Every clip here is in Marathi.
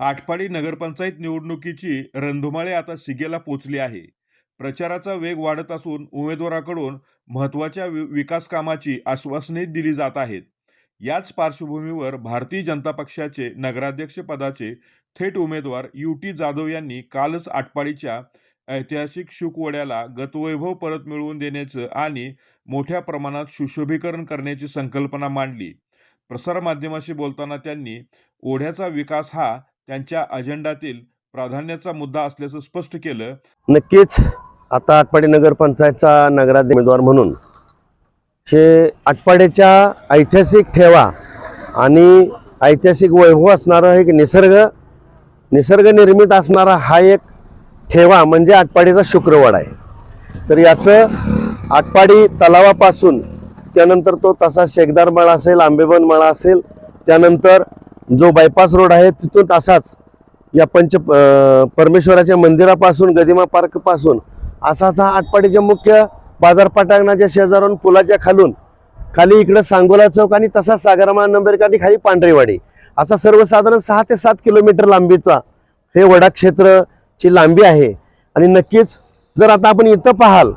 आटपाडी नगरपंचायत निवडणुकीची रणधुमाळी आता शिगेला पोचली आहे. प्रचाराचा वेग वाढत असून उमेदवाराकडून महत्त्वाच्या वि विकास कामाची आश्वासने दिली जात आहेत. याच पार्श्वभूमीवर भारतीय जनता पक्षाचे नगराध्यक्ष पदाचे थेट उमेदवार यू. टी. जाधव यांनी कालच आटपाडीच्या ऐतिहासिक शुकवड्याला गतवैभव परत मिळवून देण्याचं आणि मोठ्या प्रमाणात सुशोभीकरण करण्याची संकल्पना मांडली. प्रसारमाध्यमाशी बोलताना त्यांनी ओढ्याचा विकास हा त्यांच्या अजेंडातील प्राधान्याचा मुद्दा असल्याचं स्पष्ट केलं. नक्कीच आता आटपाडी नगरपंचायतचा नगराध्य उमेदवार म्हणून. हे आटपाडीच्या ऐतिहासिक ठेवा आणि ऐतिहासिक वैभव असणारा एक निसर्ग निसर्ग निर्मित असणारा हा एक ठेवा म्हणजे आटपाडीचा शुक्रवाड आहे. तर याचं आटपाडी तलावापासून त्यानंतर तो तसा शेगदार मळा असेल आंबेबन मळा असेल त्यानंतर जो बायपास रोड आहे तिथून तसाच या पंच परमेश्वराच्या मंदिरापासून गदिमा पार्कपासून असाच हा आटपाडीच्या मुख्य बाजार पटांगणाच्या शेजारून पुलाच्या खालून खाली इकडं सांगोला चौक आणि तसाच सागरमान नंबरक आणि खाली पांढरेवाडी. असा सर्वसाधारण सहा ते सात किलोमीटर लांबीचा हे वडा क्षेत्रची लांबी आहे. आणि नक्कीच जर आता आपण इथं पाहाल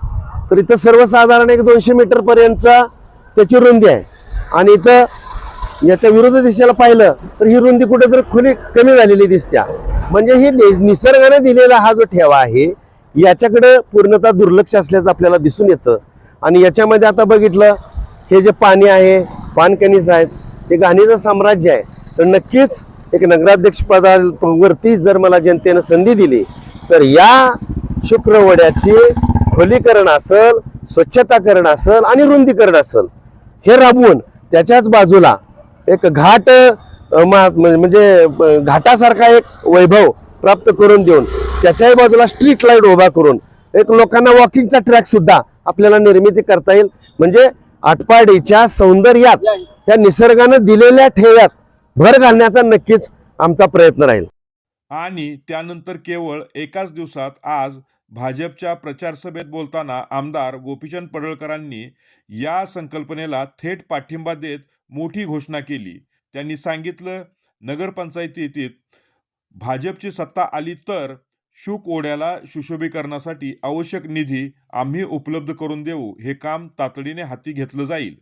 तर इथं सर्वसाधारण एक दोनशे मीटरपर्यंतचा त्याची रुंदी आहे. आणि इथं याच्या विरुद्ध दिशेला पाहिलं तर ही रुंदी कुठेतरी खुली कमी झालेली दिसत्या. म्हणजे ही निसर्गाने दिलेला हा जो ठेवा आहे याच्याकडे पूर्णतः दुर्लक्ष असल्याचं आपल्याला दिसून येतं. आणि याच्यामध्ये आता बघितलं हे जे पाणी आहे पानकणीस आहेत हे घाणीचं साम्राज्य आहे. तर नक्कीच एक नगराध्यक्ष पदावरती जर मला जनतेनं संधी दिली तर या शुक्रवड्याची खोलीकरण असल स्वच्छताकरण असल आणि रुंदीकरण असल हे राबवून त्याच्याच बाजूला एक घाट म्हणजे, म्हणजे घाटासारखा एक वैभव प्राप्त करून देऊन त्याच्याही बाजूला स्ट्रीट लाइट उभा करून एक लोकांना वॉकिंगचा ट्रॅक सुद्धा आपल्याला निर्मिती करता येईल. म्हणजे आटपाडीच्या सौंदर्यात या निसर्गानं दिलेल्या ठेव्यात भर घालण्याचा नक्कीच आमचा प्रयत्न राहील. आणि त्यानंतर केवळ एकाच दिवसात आज भाजपच्या प्रचार सभेत बोलताना आमदार गोपीचंद पडळकरांनी या संकल्पनेला थेट पाठिंबा देत मोठी घोषणा केली. त्यांनी सांगितलं नगरपंचायतीत भाजपची सत्ता आली तर शुक ओढ्याला सुशोभीकरणासाठी आवश्यक निधी आम्ही उपलब्ध करून देऊ. हे काम तातडीने हाती घेतलं जाईल.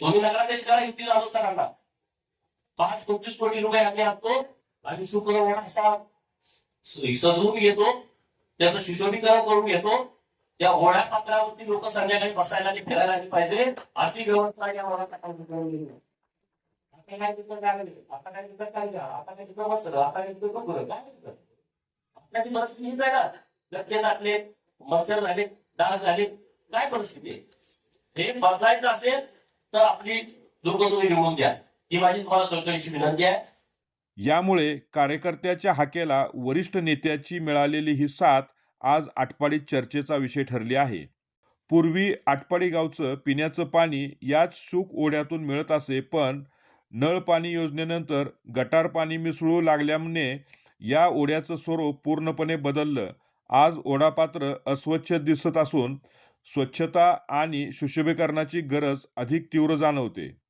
तुम्ही नगराध्यक्ष करा युती जाधव सरांना पाच पंचवीस कोटी रुपये आम्ही आणतो आणि शुक्र असा सजवून घेतो. त्याचं सुशोभीकरण करून घेतो. त्या ओढ्या पात्रावरती लोक संध्याकाळी बसायला आणि फिरायला आली पाहिजे. अशी व्यवस्था या वडाच्या खाली आता काय तिथं काय म्हणजे? आता काय तिथं काय आता काय तिथं बसलं? आता काय तिथं बघलं. काय तिथं? आपल्याची परिस्थिती हीच आहे ना? धक्के साठले मच्छर झाले डाग झाले. काय परिस्थिती आहे? हे बदलायचं असेल तर आपली दुर्ग तुम्ही निवडून द्या. ही माझी तुम्हाला कळकळीची विनंती आहे. यामुळे कार्यकर्त्याच्या हाकेला वरिष्ठ नेत्याची मिळालेली ही साथ आज आटपाडीत चर्चेचा विषय ठरली आहे. पूर्वी आटपाडी गावचं पिण्याचं पाणी याच सुख ओढ्यातून मिळत असे पण नळ पाणी योजनेनंतर गटार पाणी मिसळू लागल्याने या ओढ्याचं स्वरूप पूर्णपणे बदललं. आज ओढापात्र अस्वच्छ दिसत असून स्वच्छता आणि सुशोभीकरणाची गरज अधिक तीव्र जाणवते.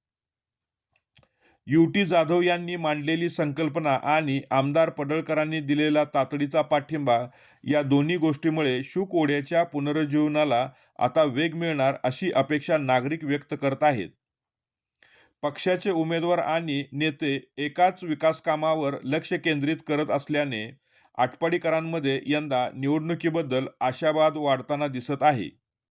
युटी जाधव यांनी मांडलेली संकल्पना आणि आमदार पडळकरांनी दिलेला तातडीचा पाठिंबा या दोन्ही गोष्टीमुळे शूक ओढ्याच्या पुनरुज्जीवनाला आता वेग मिळणार अशी अपेक्षा नागरिक व्यक्त करत आहेत. पक्षाचे उमेदवार आणि नेते एकाच विकास कामावर लक्ष केंद्रित करत असल्याने आटपाडीकरांमध्ये यंदा निवडणुकीबद्दल आशावाद वाढताना दिसत आहे.